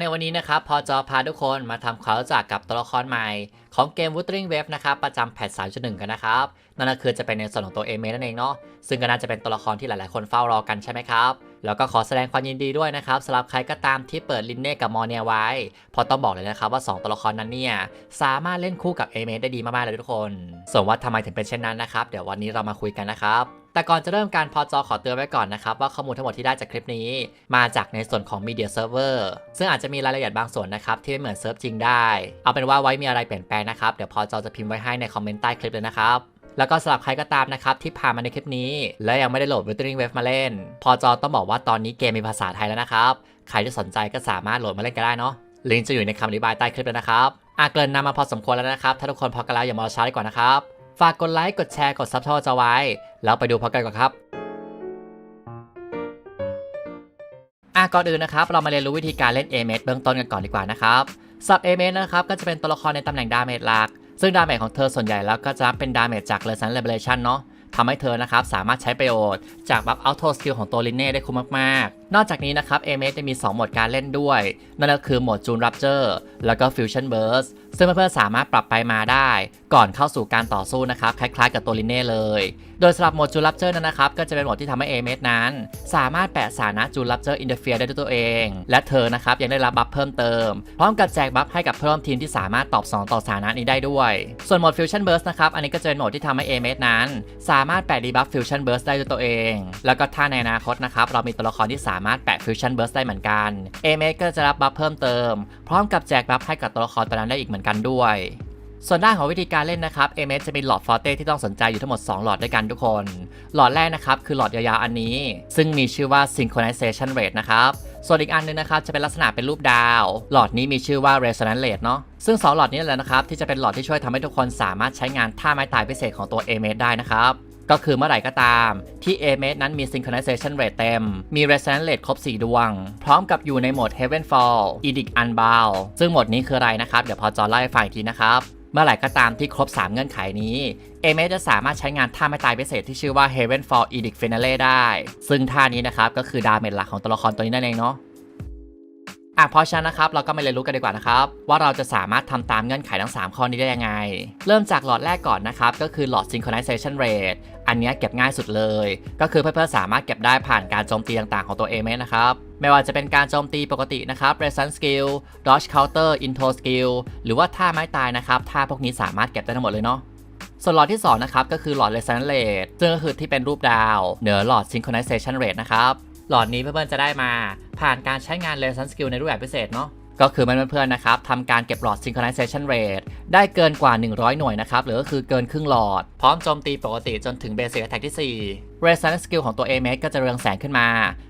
ในวันนี้นะครับพอจอพาทุกคนมาทำความรู้จักกับตัวละครใหม่ ของเกม Wuthering Wave นะครับประจำแพท3.1 กันนะครับ นั่นก็คือจะเป็นในส่วนของตัวเอเมนั่นเองเนาะซึ่งก็น่าจะเป็นตัวละครที่หลายๆ คนเฝ้ารอกันใช่ไหมครับ แล้วก็ขอแสดงความยินดีด้วยนะครับสำหรับใครก็ตามที่เปิดลินเน่กับมอร์เนียไว้เพราะต้องบอกเลยนะครับว่า 2 ตัวละครนั้นเนี่ยสามารถเล่นคู่กับเอเมได้ดีมากๆเลยทุกคน ส่วนว่าทำไมถึงเป็นเช่นนั้นนะครับเดี๋ยววันนี้เรามาคุยกันนะครับ แต่ก่อนจะเริ่มการพอจอขอเตือนไว้ก่อนนะครับ ว่าข้อมูลทั้งหมดที่ได้จากคลิปนี้ มาจากในส่วนของ Media Server ซึ่งอาจจะมีรายละเอียดบางส่วนนะครับ ที่ไม่เหมือนเซิร์ฟจริงได้ เอาเป็นว่าไว้มีอะไรเปลี่ยนแปลงนะครับ เดี๋ยวพอจอจะพิมพ์ไว้ให้ในคอมเมนต์ใต้คลิปเลยนะครับแล้วก็สำหรับใครก็ตามนะครับ ที่ผ่านมาในคลิปนี้ และยังไม่ได้โหลด Wuthering Wave มาเล่น พอจอต้องบอกว่าตอนนี้เกมมีภาษาไทยแล้วนะครับ ใครที่สนใจก็สามารถโหลดมาเล่นกันได้เนาะลิงก์จะอยู่ในคำอธิบายใต้คลิปเลยนะครับอะเกินนำมาพอสมควรแล้วนะครับ ถ้าทุกคนพอกันแล้วอย่ามารอช้าดีกว่านะครับ ฝากกดไลค์ กดแชร์ กดซับทอจะไว้ แล้วไปดูพร้อมกันก่อนครับอะก่อนอื่นนะครับ เรามาเรียนรู้วิธีการเล่น a m เบื้องต้นกันก่อนดีกว่านะครับสับ a m นะครับ ก็จะเป็นตัวละครในตำแหน่งดาเมจหลัก ซึ่งดาเมจของเธอส่วนใหญ่แล้วก็จะเป็นดาเมจจาก r e s o n a n Revelation เนาะทำให้เธอนะครับสามารถใช้ประโยชน์จากบัฟ Auto Skill ของตัวลินเน่ได้คุ้มมากๆนอกจากนี้นะครับ a m จะมี 2 โหมดการเล่นด้วย นั่นก็คือโหมด June Rapture แล้วก็ Fusion Burst ซึ่งเพื่อนๆสามารถปรับไปมาได้ ก่อนเข้าสู่การต่อสู้นะครับ คล้ายๆกับตัวลินเน่เลย โดยสำหรับโหมด June Rapture นั้นนะครับ ก็จะเป็นโหมดที่ทำให้ a m นั้น สามารถแปะสานะ June Rapture Interfere ได้ด้วยตัวเอง และเธอนะครับยังได้รับบัฟเพิ่มเติม พร้อมกับแจกบัฟให้กับเพื่อนร่วมทีมที่สามารถตอบ 2 ต่อสานะนี้ได้ด้วย ส่วนโหมด Fusion Burst นะครับอันนี้ก็จะเป็นโหมดที่ทำให้ a m นั้น สามารถแปะดีบัฟ Fusion Burst ได้ด้วยตัวเอง แล้วก็ถ้าในอนาคตนะครับเรามีตัวละครที่สาามารถแปะ Fusion Burst ได้เหมือนกัน a m ก็จะรับบัฟเพิ่มเติม พร้อมกับแจกบัฟให้กับตัวละครตัวนั้นได้อีกเหมือนกันด้วยส่วนด้านของวิธีการเล่นนะครับ a m จะมีหลอดฟอร์เต้ที่ต้องสนใจอยู่ทั้งหมด 2 หลอดด้วยกันทุกคน หลอดแรกนะครับ คือหลอดยาวๆอันนี้ ซึ่งมีชื่อว่า synchronization rate นะครับ ส่วนอีกอันนึงนะครับ จะเป็นลักษณะเป็นรูปดาว หลอดนี้มีชื่อว่า resonance rate เนาะซึ่ง 2 หลอดนี้แหละนะครับ ที่จะเป็นหลอดที่ช่วยทำให้ทุกคนสามารถใช้งานท่าไม้ตายพิเศษของตัว a m ได้นะครับ ก็คือเมื่อไหร่ก็ตามที่ a m นั้นมี synchronization rate เต็ม มี resonance rate ครบ 4 ดวง พร้อมกับอยู่ในโหมด heavenfall edict unbound ซึ่งโหมดนี้คืออะไรนะครับ เดี๋ยวพอจอเล่ฟังอีกทีนะครับเมื่อไหร่ก็ตามที่ครบ 3 เงื่อนไขนี้ a m จะสามารถใช้งานท่าไม่ตายพิเศษที่ชื่อว่า heavenfall edict finale ได้ ซึ่งท่านี้นะครับ ก็คือดาเมจหลักของตัวละครตัวนี้นั่นเองเนาะอะเพราะฉะนั้นนะครับ เราก็มาเรียนรู้กันดีกว่านะครับ ว่าเราจะสามารถทำตามเงื่อนไขทั้ง 3 ข้อนี้ได้ยังไง เริ่มจากหลอดแรกก่อนนะครับ ก็คือหลอด synchronization rate อันนี้เก็บง่ายสุดเลย ก็คือเพื่อนๆสามารถเก็บได้ผ่านการโจมตีต่างๆของตัว a m นะครับไม่ว่าจะเป็นการโจมตีปกตินะครับ resistance skill dodge counter into skill หรือว่าท่าไม้ตายนะครับท่าพวกนี้สามารถเก็บได้ทั้งหมดเลยเนาะส่วนหลอดที่ 2 นะครับ ก็คือหลอด resonance rate ซึ่งก็คือที่เป็นรูปดาวเหนือหลอด synchronization rate นะครับ หลอดนี้เพื่อนๆจะได้มาผ่านการใช้งาน resonance skill ในรูปแบบพิเศษเนาะ ก็คือเพื่อนๆนะครับทำการเก็บหลอด synchronization rate ได้เกินกว่า 100 หน่วยนะครับ หรือก็คือเกินครึ่งหลอด พร้อมโจมตีปกติจนถึง basic attack ที่ 4 resonance skill ของตัว a m ก็จะเรืองแสงขึ้นมา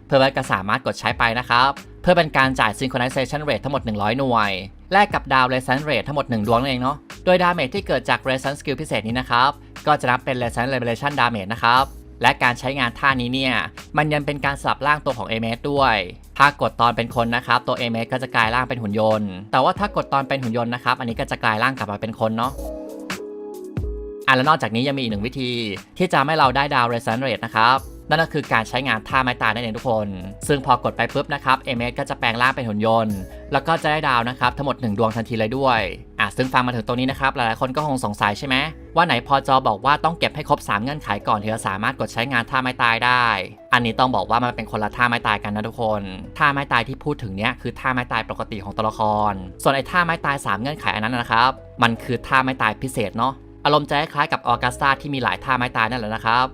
เพื่อนๆก็สามารถกดใช้ไปนะครับ เพื่อเป็นการจ่าย synchronization rate ทั้งหมด 100 หน่วย แลกกับดาว resonance rate ทั้งหมด 1 ดวงนั่นเองเนาะ โดยดาเมจที่เกิดจาก resonance skill พิเศษนี้นะครับ ก็จะนับเป็น resonance revelation damage นะครับ และการใช้งานท่านี้เนี่ย มันยังเป็นการสลับร่างตัวของเอเมสด้วย ถ้ากดตอนเป็นคนนะครับ ตัวเอเมสก็จะกลายร่างเป็นหุ่นยนต์ แต่ว่าถ้ากดตอนเป็นหุ่นยนต์นะครับ อันนี้ก็จะกลายร่างกลับมาเป็นคนเนาะอะแล้วนอกจากนี้ยังมีอีกหนึ่งวิธีที่จะให้เราได้ดาวเรสแนเรทนะครับ นั่นก็คือการใช้งานท่าไม้ตายนั่นเองทุกคน ซึ่งพอกดไปปุ๊บนะครับเอเมก็จะแปลงร่างเป็นหุ่นยนต์ แล้วก็จะได้ดาวนะครับทั้งหมด 1 ดวงทันทีเลยด้วยอะซึ่งฟังมาถึงตรงนี้นะครับหลายๆคนก็คงสงสัยใช่ไหมว่าไหนพอจอบอกว่าต้องเก็บให้ครบ 3 เงื่อนไขก่อนถึงจะสามารถกดใช้งานท่าไม้ตายได้ อันนี้ต้องบอกว่ามันเป็นคนละท่าไม้ตายกันนะทุกคนท่าไม้ตายที่พูดถึงเนี้ยคือท่าไม้ตายปกติของตัวละคร ส่วนไอ้ท่าไม้ตาย 3 เงื่อนไขอันนั้นนะครับ มันคือท่าไม้ตายพิเศษเนาะอารมณ์จะคล้ายกับออกัสตาที่มีหลายท่าไม้ตายนั่นแหละนะครับ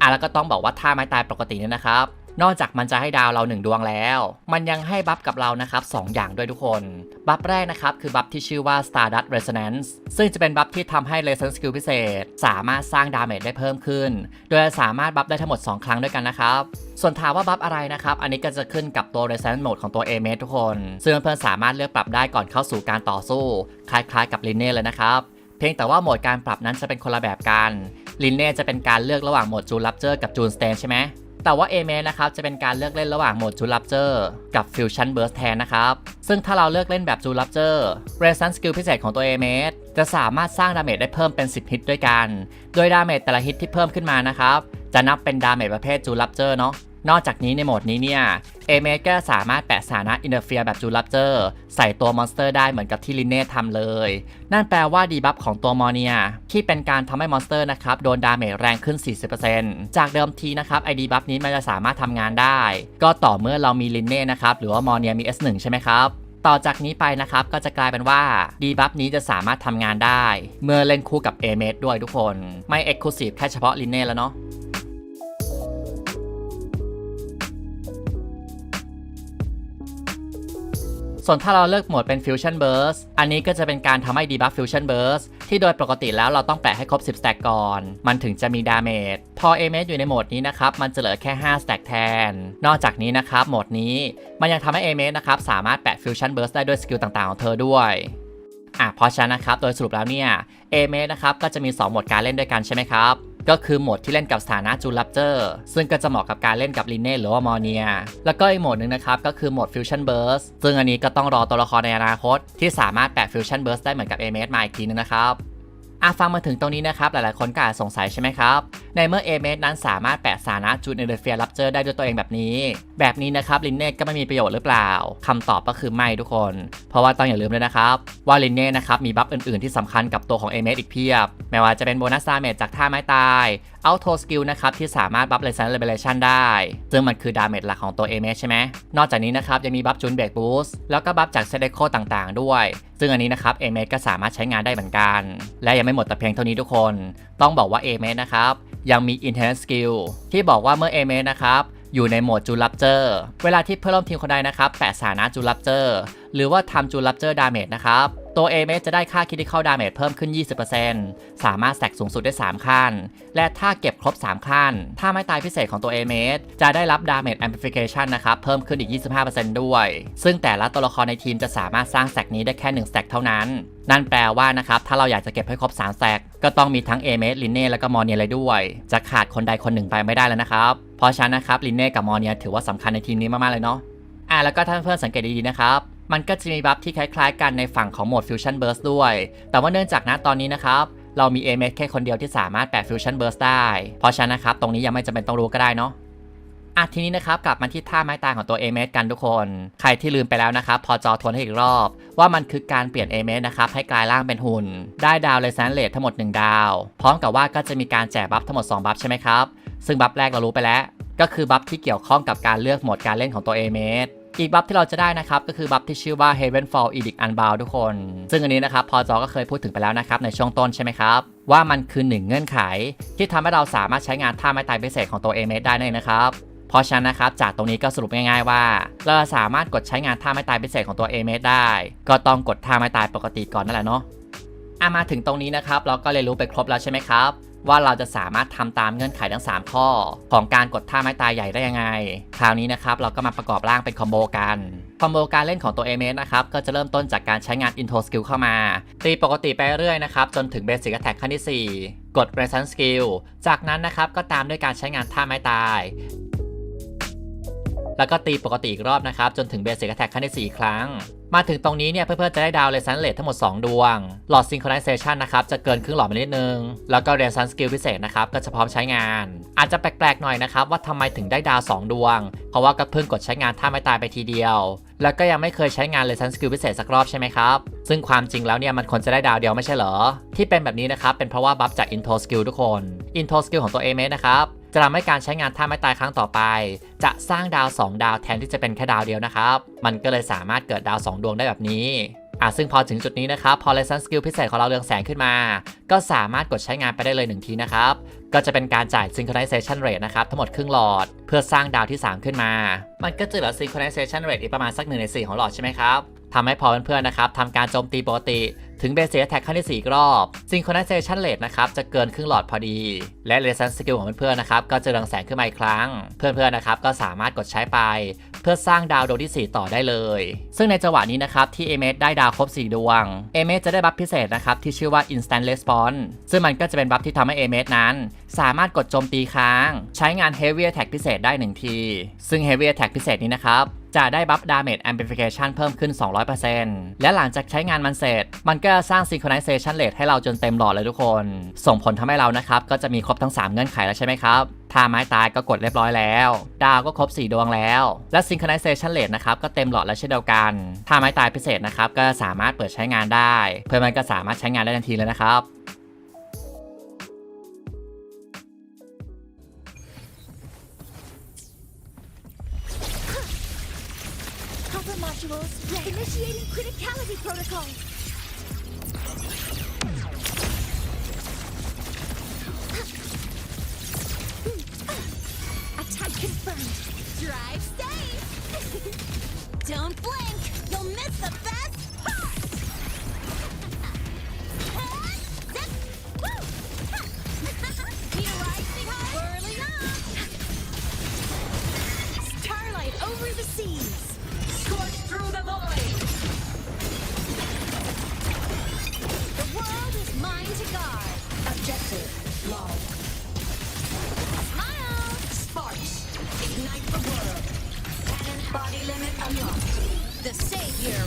อะแล้วก็ต้องบอกว่าท่าไม้ตายปกติเนี่ยนะครับ นอกจากมันจะให้ดาวเราหนึ่งดวงแล้ว มันยังให้บัฟกับเรานะครับสองอย่างด้วยทุกคน บัฟแรกนะครับ คือบัฟที่ชื่อว่า Stardust Resonance ซึ่งจะเป็นบัฟที่ทำให้ Resonance Skill พิเศษ สามารถสร้างดาเมจได้เพิ่มขึ้น โดยสามารถบัฟได้ทั้งหมด 2 ครั้งด้วยกันนะครับส่วนถามว่าบัฟอะไรนะครับ อันนี้ก็จะขึ้นกับตัว Resonance Mode ของตัว a m ทุกคน ซึ่งเพื่อนๆสามารถเลือกปรับได้ก่อนเข้าสู่การต่อสู้ คล้ายๆกับ l i n เน่เลยนะครับ เพียงแต่ว่าโหมดการปรับนั้นจะเป็นคนละแบบกันลินเน่จะเป็นการเลือกระหว่างโหมดจูนลับเจอร์กับจูนสเตนใช่ไหมแต่ว่า a m นะครับจะเป็นการเลือกเล่นระหว่างโหมดจูนลับเจอร์กับฟิวชั่นเบิร์สแทนนะครับ ซึ่งถ้าเราเลือกเล่นแบบจูนลับเจอร์เรซันสกิลพิเศษของตัว a m จะสามารถสร้างดาเมจได้เพิ่มเป็น 10 ฮิตด้วยกัน โดยดาเมจแต่ละฮิตที่เพิ่มขึ้นมานะครับ จะนับเป็นดาเมจประเภทจูนลับเจอร์เนาะ นอกจากนี้ในโหมดนี้เนี่ยเอเมก็สามารถแปะสถานะอินเตอร์เฟียแบบจูลับเจอร์ใส่ตัวมอนสเตอร์ได้เหมือนกับที่ลินเน่ทำเลย นั่นแปลว่าดีบัฟของตัวมอเนียที่เป็นการทำให้มอนสเตอร์นะครับโดนดาเมจแรงขึ้น 40%จากเดิมทีนะครับไอดีบัฟนี้มันจะสามารถทำงานได้ ก็ต่อเมื่อเรามีลินเน่นะครับหรือว่ามอเนียมี S1 ใช่ไหมครับต่อจากนี้ไปนะครับก็จะกลายเป็นว่าดีบัฟนี้จะสามารถทำงานได้ เมื่อเล่นคู่กับ a m เมด้วยทุกคน ไม่ Exclusive แค่เฉพาะลินเน่แล้วเนาะ ส่วนถ้าเราเลือกโหมดเป็น Fusion Burst อันนี้ก็จะเป็นการทำให้ debuff Fusion Burst ที่โดยปกติแล้วเราต้องแปะให้ครบ 10 stack ก่อน มันถึงจะมีดาเมจ พอ a m อยู่ในโหมดนี้นะครับ มันจะเหลือแค่ 5 stack แทน นอกจากนี้นะครับ โหมดนี้มันยังทำให้ a m นะครับ สามารถแปะ Fusion Burst ได้ด้วยสกิลต่างๆของเธอด้วยอะเพราะฉะนั้นนะครับ โดยสรุปแล้วเนี่ย a m นะครับ ก็จะมี 2 โหมดการเล่นด้วยกันใช่ไหมครับ ก็คือโหมดที่เล่นกับสถานะจูลับเจอร์ซึ่งก็จะเหมาะกับการเล่นกับลินเน่หรือว่ามอร์เนีย แล้วก็อีกโหมดหนึ่งนะครับ ก็คือโหมดฟิวชั่นเบิร์สซึ่งอันนี้ก็ต้องรอตัวละครในอนาคต ที่สามารถแปะฟิวชั่นเบิร์สได้เหมือนกับเอเมสมาอีกทีนึงนะครับอาฟังมาถึงตรงนี้นะครับ หลายๆ คนก็อาจสงสัยใช่ไหมครับ ในเมื่อเอเมสนั้นสามารถแปะสถานะจูนเอเดเฟียรับเจอได้ด้วยตัวเองแบบนี้ แบบนี้นะครับลินเน่ก็ไม่มีประโยชน์หรือเปล่าคำตอบก็คือไม่ทุกคน เพราะว่าต้องอย่าลืมด้วยนะครับว่าลินเน่นะครับมีบัฟอื่นๆ ที่สำคัญกับตัวของเอเมสอีกเพียบ ไม่ว่าจะเป็นโบนัสดาเมจจากท่าไม้ตายเอาโทสกิลนะครับที่สามารถบัฟเลเซนเลเบเลชันได้ ซึ่งมันคือดาเมจหลักของตัวเอเมสใช่ไหมนอกจากนี้นะครับยังมีบัฟจูนเบรกบูสแล้วก็บัฟจากเซเดโคต่างๆ ด้วย ซึ่งอันนี้นะครับเอเมสก็สามารถใช้งานได้เหมือนกัน และยังไม่หมดแต่เพียงเท่านี้ทุกคน ต้องบอกว่าเอเมสนะครับยังมี Intense Skill ที่บอกว่าเมื่อเอเมสนะครับ อยู่ในโหมดจูลับเจอร์ เวลาที่เพื่อนร่วมทีมคนใดนะครับแปะสถานะจูลับเจอร์ หรือว่าทำจูลับเจอร์ดาเมจนะครับ ตัวเอเมสจะได้ค่า Critical Damage เพิ่มขึ้น 20%สามารถแสกสูงสุดได้ 3 ขั้น และถ้าเก็บครบ 3 ขั้น ถ้าไม่ตายพิเศษของตัวเอเมสจะได้รับ Damage Amplification นะครับเพิ่มขึ้นอีก 25%ด้วย ซึ่งแต่ละตัวละครในทีมจะสามารถสร้างแสกนี้ได้แค่1แสกเท่านั้น นั่นแปลว่านะครับถ้าเราอยากจะเก็บให้ครบ3แสกก็ต้องมีทั้งเอเมสลินเน่และก็มอร์เนียเลยด้วย จะขาดคนใดคนหนึ่งไปไม่ได้แล้วนะครับเพราะฉะนั้นนะครับลินเน่กับมอร์เนียถือว่าสำคัญในทีมนี้มากๆเลยเนาะอะแล้วก็ท่านเพื่อนสังเกตดีๆนะครับ มันก็จะมีบัฟที่คล้ายๆ กันในฝั่งของโหมด Fusion Burst ด้วย แต่ว่าเนื่องจากณตอนนี้นะครับ เรามี a m แค่คนเดียวที่สามารถแปะ Fusion Burst ได้ เพราะฉะนั้นนะครับ ตรงนี้ยังไม่จำเป็นต้องรู้ก็ได้เนาะอะทีนี้นะครับ กลับมาที่ท่าไม้ตายของตัว a m กันทุกคน ใครที่ลืมไปแล้วนะครับ พอจอทวนให้อีกรอบ ว่ามันคือการเปลี่ยน a m นะครับ ให้กลายร่างเป็นหุ่น ได้ดาวเลซันเลททั้งหมด 1 ดาว พร้อมกับว่าก็จะมีการแจกบัฟทั้งหมด 2 บัฟใช่ไหมครับ ซึ่งบัฟแรกเรารู้ไปแล้ว ก็คือบัฟที่เกี่ยวข้องกับการเลือกโหมดการเล่นของตัว a m อีกบัฟที่เราจะได้นะครับก็คือบัฟที่ชื่อว่า Heavenfall Edict Unbound ทุกคน ซึ่งอันนี้นะครับพอจอก็เคยพูดถึงไปแล้วนะครับในช่วงต้นใช่ไหมครับว่ามันคือหนึ่งเงื่อนไข ที่ทำให้เราสามารถใช้งานท่าไม้ตายพิเศษของตัว a m ได้นั่นเองนะครับเพราะฉะนั้นนะครับจากตรงนี้ก็สรุปง่ายๆว่า เราสามารถกดใช้งานท่าไม้ตายพิเศษของตัว a m ได้ ก็ต้องกดท่าไม้ตายปกติก่อนนั่นแหละเนาะอะมาถึงตรงนี้นะครับเราก็เรียนรู้ไปครบแล้วใช่ไหมครับ ว่าเราจะสามารถทำตามเงื่อนไขทั้ง 3 ข้อ ของการกดท่าไม้ตายใหญ่ได้ยังไง คราวนี้นะครับเราก็มาประกอบร่างเป็นคอมโบกันคอมโบการเล่นของตัว a m นะครับก็จะเริ่มต้นจากการใช้งาน Intro Skill เข้ามา ตีปกติไปเรื่อยนะครับ จนถึง Basic Attack ขั้นที่ 4 กด Resistance Skill จากนั้นนะครับก็ตามด้วยการใช้งานท่าไม้ตาย แล้วก็ตีปกติอีกรอบนะครับ จนถึงเบสิก a t แท c ขั้นที่ 4 ครั้ง มาถึงตรงนี้เนี่ยเพื่อนๆจะได้ดาวเลซันเลททั้งหมด 2 ดวง หลอดซิงโครไนเซชันนะครับจะเกินครึ่งหลอดมานิดนึง แล้วก็เรซันสกิลพิเศษนะครับก็จะพร้อมใช้งาน อาจจะแปลกๆหน่อยนะครับว่าทำไมถึงได้ดาว 2 ดวง เพราะว่าก็เพิ่งกดใช้งานท่าไม่ตายไปทีเดียว แล้วก็ยังไม่เคยใช้งานเลซันสกิลพิเศษสักรอบใช่ไหมครับซึ่งความจริงแล้วเนี่ยมันควรจะได้ดาวเดียวไม่ใช่เหรอ ที่เป็นแบบนี้นะครับเป็นเพราะว่าบัฟจาก Intro Skill ทุกคน Intro Skill ของตัว a m นะครับ จะทำให้การใช้งานท่าไม้ตายครั้งต่อไป จะสร้างดาว 2 ดาวแทนที่จะเป็นแค่ดาวเดียวนะครับ มันก็เลยสามารถเกิดดาว 2 ดวงได้แบบนี้อะซึ่งพอถึงจุดนี้นะครับพอ Lesson Skill พิเศษของเราเรืองแสงขึ้นมา ก็สามารถกดใช้งานไปได้เลย 1 ทีนะครับ ก็จะเป็นการจ่าย Synchronization Rate นะครับ ทั้งหมดครึ่งหลอด เพื่อสร้างดาวที่ 3 ขึ้นมา มันก็จะเหลือ Synchronization Rate อีกประมาณสัก1ใน 4 ของหลอดใช่ไหมครับทำให้พอเพื่อนๆนะครับทำการโจมตีปกติ ถึงเบสิกแท็กขั้นที่ 4 รอบ Synchronization Rate นะครับ จะเกินครึ่งหลอดพอดี และ Resistance Skill ของเพื่อนๆนะครับ ก็จะเรืองแสงขึ้นมาอีกครั้ง เพื่อนๆนะครับ ก็สามารถกดใช้ไป เพื่อสร้างดาวดวงที่ 4 ต่อได้เลย ซึ่งในจังหวะนี้นะครับที่ a m ได้ดาวครบ 4 ดวง a m จะได้บัฟพิเศษนะครับที่ชื่อว่า Instant Response ซึ่งมันก็จะเป็นบัฟที่ทำให้ a m นั้น สามารถกดโจมตีค้าง ใช้งาน Heavy Attack พิเศษได้ 1 ที ซึ่ง Heavy Attack พิเศษนี้นะครับ จะได้บัฟ Damage Amplification เพิ่มขึ้น 200%และหลังจากใช้งานมันเสร็จ มันก็สร้าง Synchronization Rate ให้เราจนเต็มหลอดเลยทุกคน ส่งผลทำให้เรานะครับ ก็จะมีครบทั้ง 3 เงื่อนไขแล้วใช่ไหมครับทท่าไม้ตายก็กดเรียบร้อยแล้ว ดาวก็ครบ 4 ดวงแล้ว และ Synchronization Rate นะครับก็เต็มหลอดแล้วเช่นเดียวกันท่าไม้ตายพิเศษนะครับก็สามารถเปิดใช้งานได้ เพื่อนมันก็สามารถใช้งานได้ทันทีเลยนะครับ modules, initiating criticality protocol. The savior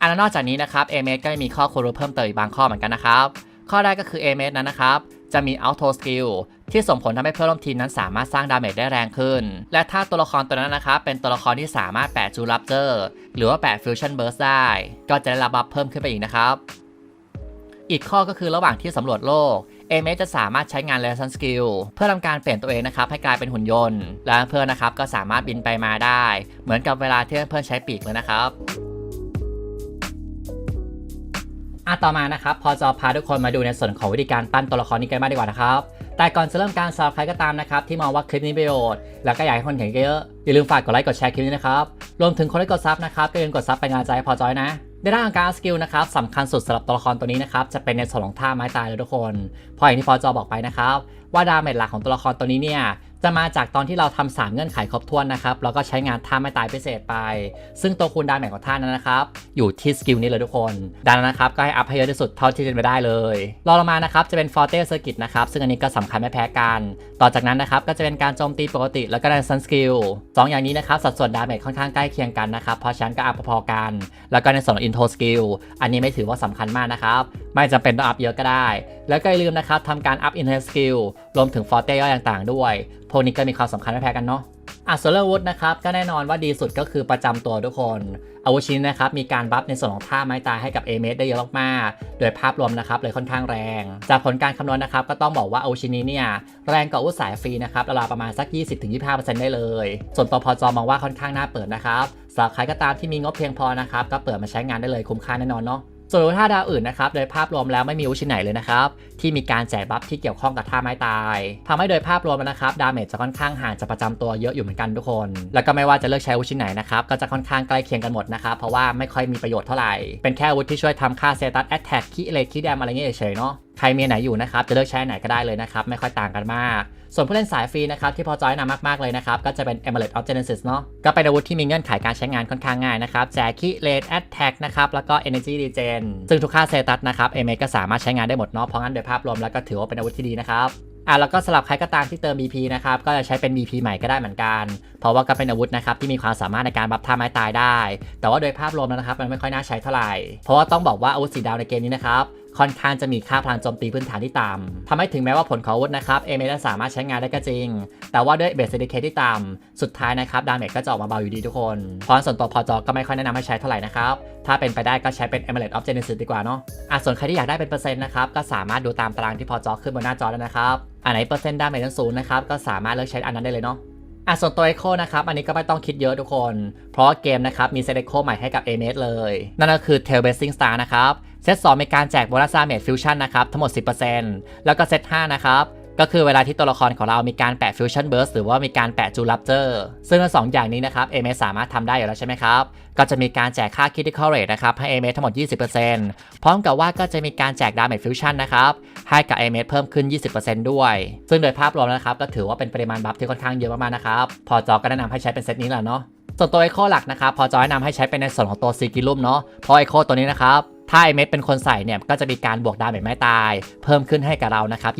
อันนอกจากนี้นะครับ AMS ก็มีข้อควรรู้เพิ่มเติมอีกบางข้อเหมือนกันนะครับ ข้อแรกก็คือ AMS นั้นนะครับ จะมี Auto Skill ที่ส่งผลทำให้เพื่อนร่วมทีมนั้นสามารถสร้างดาเมจได้แรงขึ้น และถ้าตัวละครตัวนั้นนะครับเป็นตัวละครที่สามารถแปะจูรับเจอร์หรือว่าแปะฟิวชั่นเบิร์สได้ ก็จะได้รับบัฟเพิ่มขึ้นไปอีกนะครับ อีกข้อก็คือระหว่างที่สำรวจโลกเอเมจะสามารถใช้งาน Lesson Skill เพื่อทำการเปลี่ยนตัวเองนะครับให้กลายเป็นหุ่นยนต์ และเพื่อนนะครับก็สามารถบินไปมาได้ เหมือนกับเวลาที่เพื่อนใช้ปีกเลยนะครับอะต่อมานะครับ พอจะพาทุกคนมาดูในส่วนของวิธีการปั้นตัวละครนี้กันมากดีกว่านะครับ แต่ก่อนจะเริ่มการสำหรับใครก็ตามนะครับที่มองว่าคลิปนี้ประโยชน์แล้วก็อยากให้คนเห็นเยอะอย่าลืมฝากกดไลค์กดแชร์คลิปนี้นะครับรวมถึงคนที่กดซับนะครับก็อย่าลืมกดซับเป็นกำลังใจให้พอจอยนะในด้านของการสกิลนะครับสำคัญสุดสำหรับตัวละครตัวนี้นะครับจะเป็นในส่วนของท่าไม้ตายเลยทุกคนเพราะอย่างที่พอจอบอกไปนะครับ ว่าดาเมจหลักของตัวละครตัวนี้เนี่ยจะมาจากตอนที่เราทำสามเงื่อนไขครบถ้วนนะครับแล้วก็ใช้งานท่าไม้ตายพิเศษไป ซึ่งตัวคูณดาเมจของท่านั้นนะครับ อยู่ที่สกิลนี้เลยทุกคน ดังนั้นนะครับ ก็ให้อัพให้เยอะที่สุดเท่าที่จะไปได้เลยรองลงมานะครับ จะเป็น Forte Circuit นะครับ ซึ่งอันนี้ก็สำคัญไม่แพ้กัน ต่อจากนั้นนะครับ ก็จะเป็นการโจมตีปกติ แล้วก็ในซันสกิลสองอย่างนี้นะครับ สัดส่วนดาเมจค่อนข้างใกล้เคียงกันนะครับเพราะฉะนั้นก็อัพพอๆกัน แล้วก็ในส่วนของ Intro Skill อันนี้ไม่ถือว่าสำคัญมากนะครับไม่จำเป็นต้องอัพเยอะก็ได้ แล้วก็อย่าลืมนะครับทำการอัพ Intro Skill รวมถึง Forte ย่อยต่างๆ ด้วยพวกนี้ก็มีความสำคัญไม่แพ้กันเนาะอะส่วนเรื่องอาวุธนะครับก็แน่นอนว่าดีสุดก็คือประจำตัวทุกคนอาวุธชิ้นนะครับมีการบัฟในส่วนของท่าไม้ตายให้กับ a อเมได้เยอะมากๆโดยภาพรวมนะครับเลยค่อนข้างแรง จากผลการคำนวณนะครับก็ต้องบอกว่าอาวุธชิ้นนี้เนี่ยแรงกว่าอาวุธสายฟรีนะครับราวประมาณสัก 20-25%ได้เลย ส่วนตัวพอจอมองว่าค่อนข้างน่าเปิดนะครับสำหรับใครก็ตามที่มีงบเพียงพอนะครับก็เปิดมาใช้งานได้เลยคุ้มค่าแน่นอนเนาะ ส่วนท่าดาวอื่นนะครับโดยภาพรวมแล้วไม่มีอาวุชินไหนเลยนะครับที่มีการแจกบัฟที่เกี่ยวข้องกับท่าไม้ตายทำให้โดยภาพรวมนะครับดาเมจจะค่อนข้างห่างจากประจำตัวเยอะอยู่เหมือนกันทุกคน แล้วก็ไม่ว่าจะเลือกใช้อาวุชินไหนนะครับก็จะค่อนข้างใกล้เคียงกันหมดนะครับเพราะว่าไม่ค่อยมีประโยชน์เท่าไหร่เป็นแค่อาวุธที่ช่วยทำค่าเซตัสแอตแทกคิเลทคิแดมอะไรเงี้ยเฉยเนาะ ใครมีไหนอยู่นะครับจะเลือกใช้ไหนก็ได้เลยนะครับไม่ค่อยต่างกันมาก ส่วนผู้เล่นสายฟรีนะครับที่พอจอยนำมากๆเลยนะครับก็จะเป็น Amulet of Genesis เนาะก็เป็นอาวุธที่มีเงื่อนไขการใช้งานค่อนข้างง่ายนะครับแจกคีเลทแอตแทกนะครับแล้วก็ Energy Regen ซึ่งทุกค่าเซตัสนะครับเอเมก็สามารถใช้งานได้หมดเนาะเพราะงั้นโดยภาพรวมแล้วก็ถือว่าเป็นอาวุธที่ดีนะครับอะแล้วก็สำหรับใครก็ตามที่เติม BP นะครับ ก็จะใช้เป็น BP ใหม่ก็ได้เหมือนกัน เพราะว่าก็เป็นอาวุธนะครับที่มีความสามารถในการบัฟท่าไม้ตายได้ แต่ว่าโดยภาพรวมแล้วนะครับมันไม่ค่อยน่าใช้เท่าไหร่ เพราะว่าต้องบอกว่าอาวุธสีดาวในเกมนี้นะครับ ค่อนข้างจะมีค่าพลังโจมตีพื้นฐานที่ต่ำทำให้ถึงแม้ว่าผลของอาวุธนะครับเอเมจะสามารถใช้งานได้ก็จริง แต่ว่าด้วยเบสเซดิเคที่ต่ำสุดท้ายนะครับดาเมจก็จะออกมาเบาอยู่ดีทุกคนพรส่วนตัวพอจอก็ไม่ค่อยแนะนำให้ใช้เท่าไหร่นะครับถ้าเป็นไปได้ก็ใช้เป็น Amulet of Genesis ดีกว่าเนาะอะส่วนใครที่อยากได้เป็นเปอร์เซ็นต์นะครับก็สามารถดูตามตารางที่พอจอขึ้นบนหน้าจอได้นะครับอันไหนเปอร์เซ็นต์ดาเมจสูงนะครับก็สามารถเลือกใช้อันนั้นได้เลยเนาะอะส่วนตัว Echo นะครับ อันนี้ก็ไม่ต้องคิดเยอะทุกคน เพราะเกมนะครับ มีเซต Echo ใหม่ให้กับ a m a เลย นั่นก็คือ Tail Blazing Star นะครับ เซต2มีการแจกโบนัสดาเมจฟิวชั่นนะครับทั้งหมด 10%แล้วก็เซต5นะครับก็คือเวลาที่ตัวละครของเรามีการแปะฟิวชั่นเบิร์สหรือว่ามีการแปะจูลับเจอร์ซึ่งทั้งสองอย่างนี้นะครับเอเมสามารถทำได้อยู่แล้วใช่ไหมครับ ก็จะมีการแจกค่า critical rate นะครับ ให้เอเมทั้งหมด 20%พร้อมกับว่าก็จะมีการแจก damage fusion นะครับ ให้กับเอเมเพิ่มขึ้น 20%ด้วย ซึ่งโดยภาพรวมนะครับ ก็ถือว่าเป็นปริมาณบัฟที่ค่อนข้างเยอะมากๆนะครับ พอจอก็แนะนำให้ใช้เป็นเซตนี้แหละเนาะ ส่วนตัวไอโคหลักนะครับ พอจอแนะนำให้ใช้เป็นในส่วนของตัวซีกิลุ่มเนาะ เพราะไอโคตัวนี้นะครับ ถ้าไอเม็ดเป็นคนใส่เนี่ยก็จะมีการบวกดาเมจไม้ตาย เพิ่มขึ้นให้กับเรานะครับ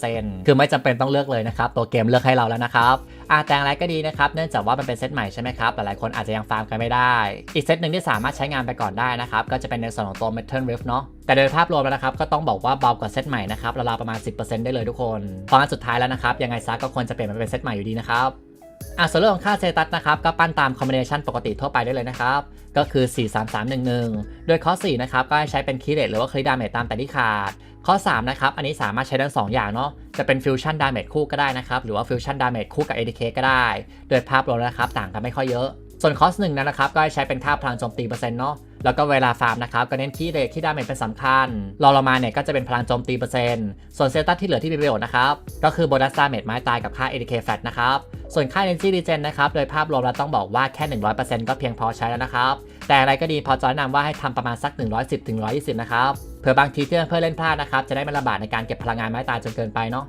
25%คือไม่จำเป็นต้องเลือกเลยนะครับ ตัวเกมเลือกให้เราแล้วนะครับอาแต่อย่างไรก็ดีนะครับ เนื่องจากว่ามันเป็นเซตใหม่ใช่ไหมครับ หลายๆคนอาจจะยังฟาร์มกันไม่ได้ อีกเซตหนึ่งที่สามารถใช้งานไปก่อนได้นะครับ ก็จะเป็นในส่วนของตัว Metal Rift เนาะแต่โดยภาพรวมแล้วนะครับ ก็ต้องบอกว่าเบากว่าเซตใหม่นะครับราวๆประมาณ 10%ได้เลยทุกคน เพราะงั้นสุดท้ายแล้วนะครับ ยังไงซะก็ควรจะเปลี่ยนมาเป็นเซตใหม่อยู่ดีนะครับ อะส่วนเรื่องของค่าเซตัสนะครับก็ปั้นตามคอมบิเนชันปกติทั่วไปได้เลยนะครับ ก็คือ 4 3 3 1 1 โดยข้อ4นะครับก็ให้ใช้เป็นคีย์เรทหรือว่าคลีดาเมจตามแต่ที่ขาด ข้อ 3 นะครับ อันนี้สามารถใช้ทั้ง2อย่างเนาะจะเป็นฟิวชั่นดาเมจคู่ก็ได้นะครับ หรือว่าฟิวชั่นดาเมจคู่กับ ADK ก็ได้ โดยภาพรวมนะครับต่างกันไม่ค่อยเยอะ ส่วนคอสหนึ่งนะครับก็ให้ใช้เป็นค่าพลังโจมตีเปอร์เซ็นต์เนาะ แล้วก็เวลาฟาร์มนะครับก็เน้นที่เรทที่ดาเมจเป็นสำคัญ รองลงมาเนี่ยก็จะเป็นพลังโจมตีเปอร์เซ็นต์ ส่วนเซตัสที่เหลือที่มีประโยชน์นะครับก็คือโบนัสดาเมจไม้ตายกับค่า ADK Flat นะครับส่วนค่า Energy Regen นะครับโดยภาพรวมเราต้องบอกว่าแค่ 100%ก็เพียงพอใช้แล้วนะครับแต่อะไรก็ดีพอจอยแนะนำว่าให้ทำประมาณสัก 110ถึง120 นะครับเผื่อบางทีที่อนเพื่อเล่นพลาดนะครับจะได้ไม่ลำบากในการเก็บพลังงานไม้ตายจนเกินไปเนาะ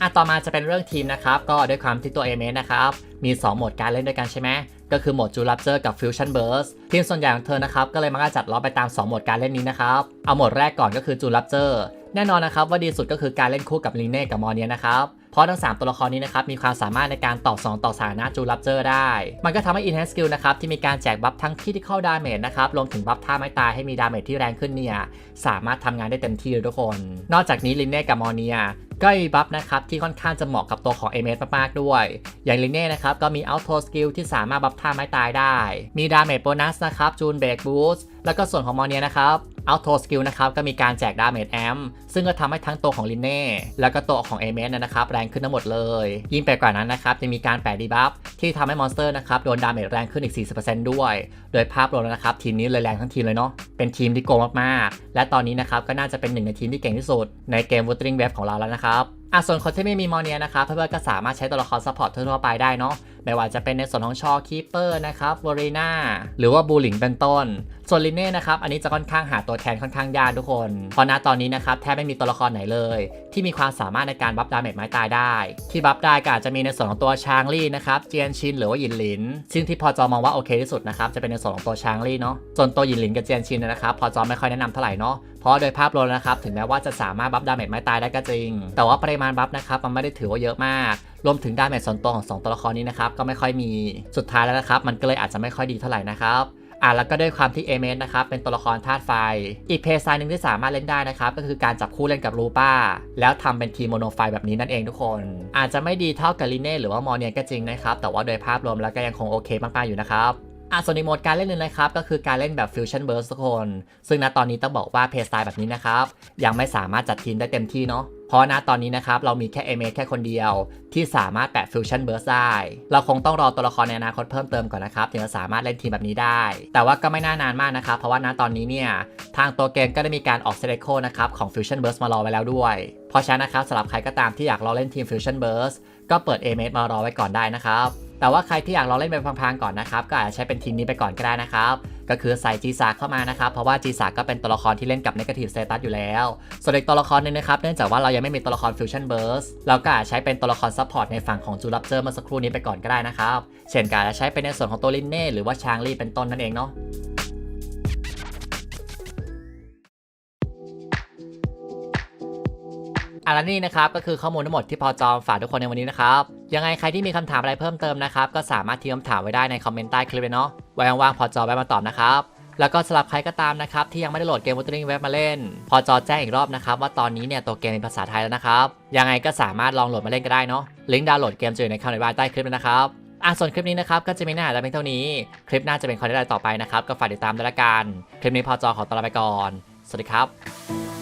อะต่อมาจะเป็นเรื่องทีมนะครับ ก็ด้วยความที่ตัวเอเมนะครับ มี 2 โหมดการเล่นด้วยกันใช่ไหมก็คือโหมดจูรับเจอร์กับ Fusion Burst ทีมส่วนใหญ่ของเธอนะครับก็เลยมักจะจัดล้อไปตาม 2 โหมดการเล่นนี้นะครับ เอาโหมดแรกก่อนก็คือจูรับเจอร์แน่นอนนะครับว่าดีสุดก็คือการเล่นคู่กับลีเน่กับมอร์เนียนะครับเพราะทั้ง 3 ตัวละครนี้นะครับมีความสามารถในการต่อ 2 ต่อสานะจูรับเจอร์ได้ มันก็ทำให้ Enhance Skill นะครับที่มีการแจกบัฟทั้ง Critical Damage นะครับรวมถึงบัฟท่าไม้ตายให้มีดาเมจที่แรงขึ้นเนี่ยสามารถทำงานได้เต็มที่เลยทุกคน นอกจากนี้ลินเน่กับมอเนียก็มีบัฟนะครับที่ค่อนข้างจะเหมาะกับตัวของเอเมสมากๆด้วย อย่างลิเน่นะครับก็มี Auto Skill ที่สามารถบัฟท่าไม้ตายได้ มีดาเมจโบนัสนะครับจูนเบรกบูสต์แล้วก็ส่วนของมอเนียนะครับ Auto Skill นะครับก็มีการแจกดาเมจแอมซึ่งก็ทำให้ทั้งตัวของลินเน่แล้วก็ตัวของเอเมสนะครับแรงขึ้นทั้งหมดเลย ยิ่งไปกว่านั้นนะครับจะมีการแปะดีบัฟที่ทำให้มอนสเตอร์นะครับโดนดาเมจแรงขึ้นอีก 40%ด้วย โดยภาพรวมนะครับทีมนี้เลยแรงทั้งทีมเลยเนาะเป็นทีมที่โกงมากๆ และตอนนี้นะครับก็น่าจะเป็นหนึ่งในทีมที่เก่งที่สุดในเกม Wuthering Wave ของเราแล้วนะครับอะส่วนคนที่ไม่มีมอร์เนียนะครับเพื่อนๆก็สามารถใช้ตัวละครซัพพอร์ตทั่วๆไปได้เนาะไม่ว่าจะเป็นในส่วนของชอคีเปอร์นะครับวอรีนาหรือว่าบูลิงเป็นต้นส่วนลินเน่นะครับอันนี้จะค่อนข้างหาตัวแทนค่อนข้างยากทุกคนเพราะณตอนนี้นะครับแทบไม่มีตัวละครไหนเลย ที่มีความสามารถในการบัฟดาเมจไม้ตายได้ ที่บัฟได้ก็อาจจะมีในส่วนของตัวชางลี่นะครับเจียนชินหรือว่าหยินหลิน ซึ่งที่พอจอมองว่าโอเคที่สุดนะครับจะเป็นในส่วนของตัวชางลี่เนาะส่วนตัวหยินหลินกับเจียนชินนะครับพอจอไม่ค่อยแนะนำเท่าไหร่เนาะเพราะโดยภาพรวมนะครับถึงแม้ว่าจะสามารถบัฟดาเมจไม้ตายได้ก็จริง แต่ว่าปริมาณบัฟนะครับมันไม่ได้ถือว่าเยอะมากรวมถึงดาเมจส่วนตัวของสองตัวละครนี้นะครับก็ไม่ค่อยมีสุดท้ายแล้วนะครับมันก็เลยอาจจะไม่ค่อยดีเท่าไหร่นะครับ อะแล้วก็ด้วยความที่เอเมนนะครับเป็นตัวละครธาตุไฟ อีกเพย์ซน์หนึ่งที่สามารถเล่นได้นะครับก็คือการจับคู่เล่นกับรูป้า แล้วทำเป็นทีมโมโนไฟแบบนี้นั่นเองทุกคน อาจจะไม่ดีเท่ากับลิเน่หรือว่ามอร์เนียก็จริงนะครับแต่ว่าโดยภาพรวมแล้วก็ยังคงโอเคมากๆอยู่นะครับอะส่วนในโหมดการเล่นหนึ่งนะครับ ก็คือการเล่นแบบ Fusion Burst ทุกคน ซึ่งณตอนนี้ต้องบอกว่าเพย์สไตล์แบบนี้นะครับ ยังไม่สามารถจัดทีมได้เต็มที่เนาะ เพราะณตอนนี้นะครับเรามีแค่เอเมแค่คนเดียว ที่สามารถแปะ Fusion Burst ได้ เราคงต้องรอตัวละครในอนาคตเพิ่มเติมก่อนนะครับถึงจะสามารถเล่นทีมแบบนี้ได้ แต่ว่าก็ไม่น่านานมากนะครับ เพราะว่าณตอนนี้เนี่ยทางตัวเกมก็ได้มีการออกเซเลโคนะครับของ Fusion Burst มารอไว้แล้วด้วย เพราะฉะนั้นนะครับสำหรับใครก็ตามที่อยากรอเล่นทีม Fusion Burst ก็เปิด a m มมารอไว้ก่อนได้นะครับแต่ว่าใครที่อยากลองเล่นไปพังๆก่อนนะครับก็อาจจะใช้เป็นทีมนี้ไปก่อนก็ได้นะครับ ก็คือใส่จีซาเข้ามานะครับ เพราะว่าจีซาก็เป็นตัวละครที่เล่นกับเนกาทีฟสเตตัสอยู่แล้ว ส่วนอีกตัวละครนึงนะครับ เนื่องจากว่าเรายังไม่มีตัวละครฟิวชั่นเบิร์สเราก็อาจใช้เป็นตัวละครซัพพอร์ตในฝั่งของจูรับเจอร์เมื่อสักครู่นี้ไปก่อนก็ได้นะครับ เช่นการจะใช้เป็นในส่วนของตัวลินเน่หรือว่าชางลี่เป็นต้นนั่นเองเนาะ อะและนี่นะครับก็คือข้อมูลทั้งหมดที่พอจอมฝากทุกคนในวันนี้นะครับยังไงใครที่มีคำถามอะไรเพิ่มเติมนะครับก็สามารถทิ้งคำถามไว้ได้ในคอมเมนต์ใต้คลิปเลยเนาะไว้ว่างๆพอจอแวะมาตอบนะครับแล้วก็สำหรับใครก็ตามนะครับที่ยังไม่ได้โหลดเกม Wuthering Web มาเล่น พอจอแจ้งอีกรอบนะครับว่าตอนนี้เนี่ยตัวเกมเป็นภาษาไทยแล้วนะครับยังไงก็สามารถลองโหลดมาเล่นก็ได้เนาะลิงก์ดาวน์โหลดเกมจะอยู่ในคำอธิบายใต้คลิปเลยนะครับอะส่วนคลิปนี้นะครับก็จะมีเนื้าแต่เพียงเท่านี้ คลิปหน้าจะเป็นคอนเทนต์อะไรต่อไปนะครับก็ฝากติดตามด้วยละกัน คลิปนี้พอจอขอตัวลาไปก่อน สวัสดีครับ